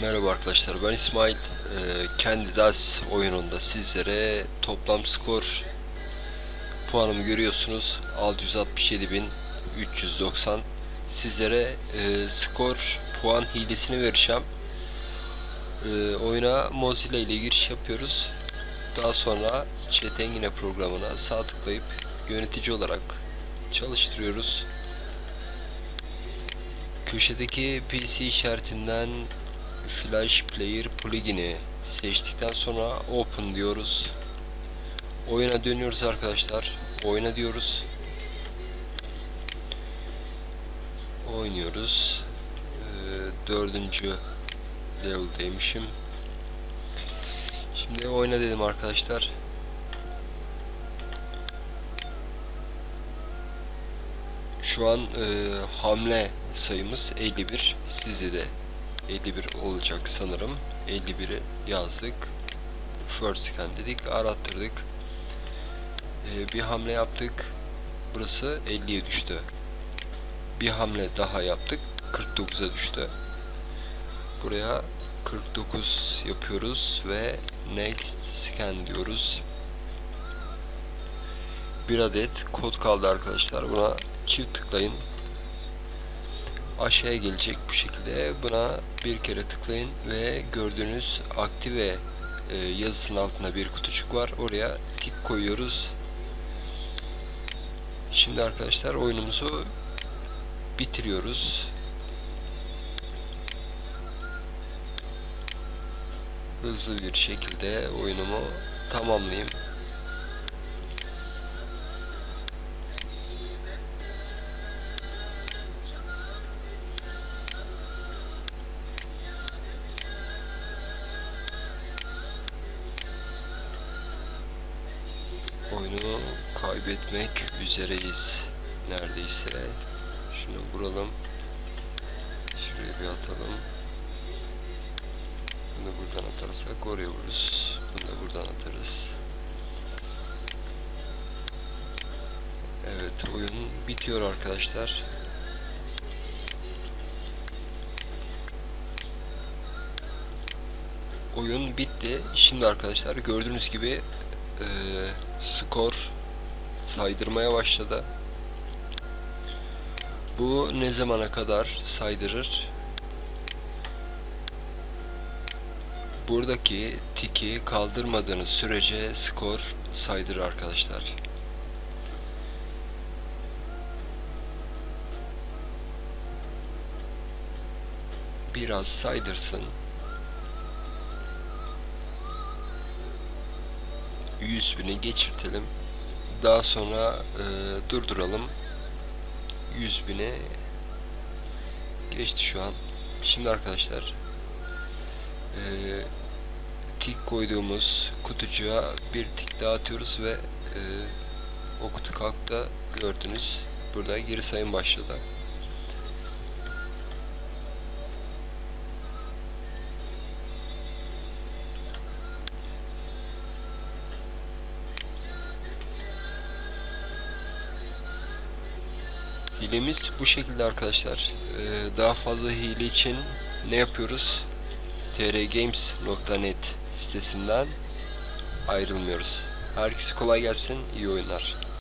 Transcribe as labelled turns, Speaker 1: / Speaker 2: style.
Speaker 1: Merhaba arkadaşlar ben İsmail. Ee, Candidas oyununda sizlere toplam skor puanımı görüyorsunuz. 667.390 sizlere e, skor puan hilesini vereceğim. E, oyuna Mozilla ile giriş yapıyoruz. Daha sonra Çetengine programına sağ tıklayıp yönetici olarak çalıştırıyoruz. Köşedeki PC işaretinden Flash Player plugin'i seçtikten sonra Open diyoruz. Oyuna dönüyoruz arkadaşlar. Oyna diyoruz. Oynuyoruz. Ee, dördüncü level'deymişim. Şimdi oyna dedim arkadaşlar. Şu an e, hamle sayımız 51. Sizde de 51 olacak sanırım. 51'i yazdık. First scan dedik. Arattırdık. Ee, bir hamle yaptık. Burası 50'ye düştü. Bir hamle daha yaptık. 49'a düştü. Buraya 49 yapıyoruz ve next scan diyoruz. Bir adet kod kaldı arkadaşlar. Buna çift tıklayın aşağıya gelecek bu şekilde. Buna bir kere tıklayın ve gördüğünüz aktive e, yazısının altında bir kutucuk var. Oraya tik koyuyoruz. Şimdi arkadaşlar oyunumuzu bitiriyoruz. Hızlı bir şekilde oyunumu tamamlayayım oyunu kaybetmek üzereyiz neredeyse. Şunu vuralım. Şuraya bir atalım. Bunu buradan atarsak oraya vururuz. Bunu da buradan atarız. Evet oyun bitiyor arkadaşlar. Oyun bitti. Şimdi arkadaşlar gördüğünüz gibi e, skor saydırmaya başladı. Bu ne zamana kadar saydırır? Buradaki tiki kaldırmadığınız sürece skor saydırır arkadaşlar. Biraz saydırsın. 100 bini geçirtelim. Daha sonra e, durduralım. 100 bini geçti şu an. Şimdi arkadaşlar e, tik koyduğumuz kutucuğa bir tik daha atıyoruz ve e, o kutu kalktı gördünüz. Burada geri sayım başladı. Hilemiz bu şekilde arkadaşlar. Ee, daha fazla hile için ne yapıyoruz? trgames.net sitesinden ayrılmıyoruz. Herkese kolay gelsin, iyi oyunlar.